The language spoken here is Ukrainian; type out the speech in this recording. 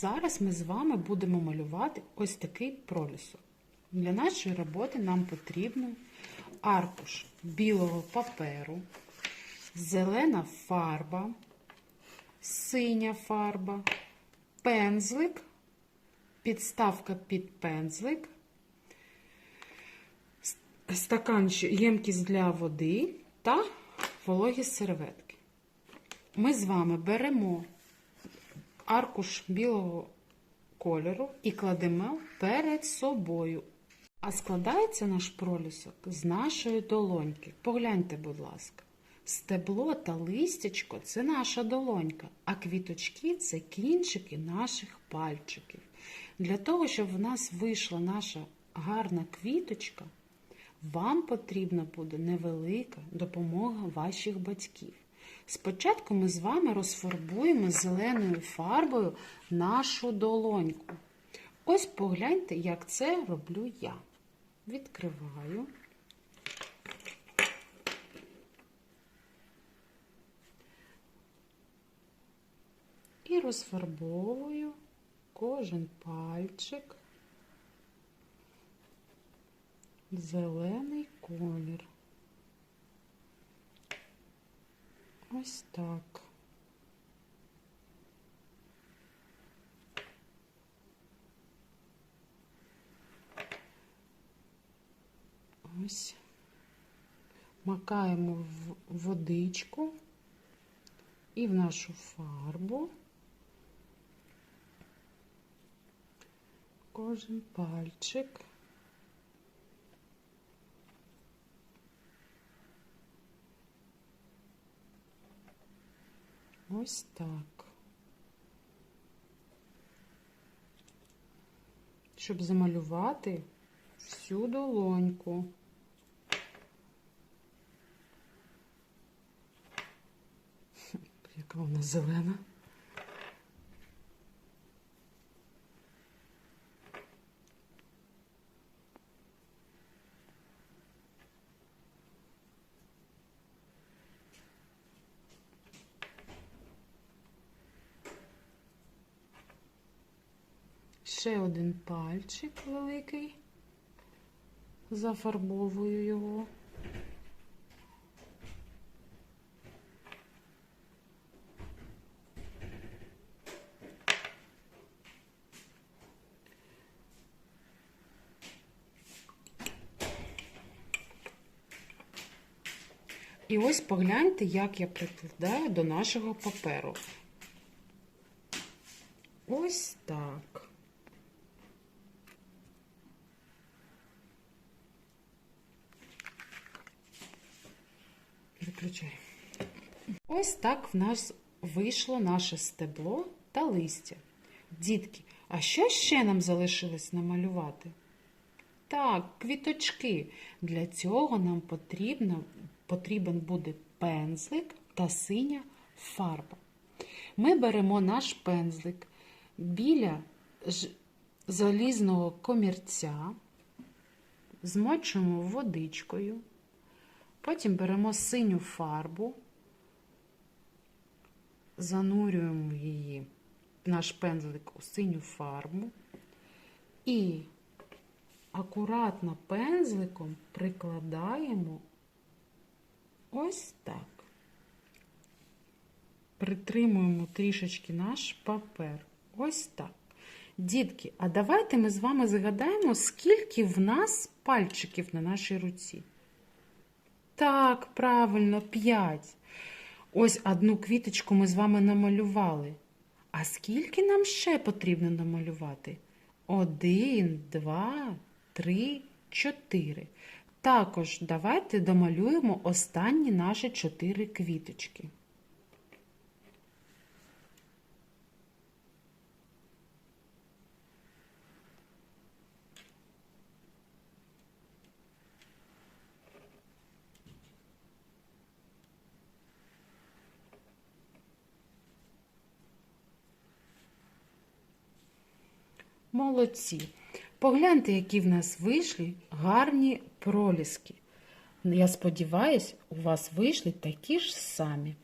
Зараз ми з вами будемо малювати ось такий пролісок. Для нашої роботи нам потрібно аркуш білого паперу, зелена фарба, синя фарба, пензлик, підставка під пензлик, стаканчик, ємкість для води та вологі серветки. Ми з вами беремо аркуш білого кольору і кладемо перед собою. А складається наш пролісок з нашої долоньки. Погляньте, будь ласка. Стебло та листячко це наша долонька, а квіточки це кінчики наших пальчиків. Для того, щоб в нас вийшла наша гарна квіточка, вам потрібна буде невелика допомога ваших батьків. Спочатку ми з вами розфарбуємо зеленою фарбою нашу долоньку. Ось погляньте, як це роблю я. Відкриваю. І розфарбовую кожен пальчик в зелений колір. Ось так. Ось. Макаємо в водичку і в нашу фарбу кожен пальчик. Ось так. Щоб замалювати всю долоньку. Яка вона зелена. Ще один пальчик великий. Зафарбовую його. І ось погляньте, як я прикладаю до нашого паперу. Ось так. Переключай. Ось так в нас вийшло наше стебло та листя. Дітки, а що ще нам залишилось намалювати? Так, квіточки. Для цього нам потрібно, потрібен буде пензлик та синя фарба. Ми беремо наш пензлик біля залізного комірця, змочуємо водичкою, потім беремо синю фарбу, занурюємо її, наш пензлик у синю фарбу і акуратно пензликом прикладаємо ось так. Притримуємо трішечки наш папер. Ось так. Дітки, а давайте ми з вами згадаємо, скільки в нас пальчиків на нашій руці. Так, правильно, 5. Ось одну квіточку ми з вами намалювали. А скільки нам ще потрібно намалювати? Один, два, три, чотири. Також давайте домалюємо останні наші чотири квіточки. Молодці. Погляньте, які в нас вийшли гарні проліски. Я сподіваюся, у вас вийшли такі ж самі.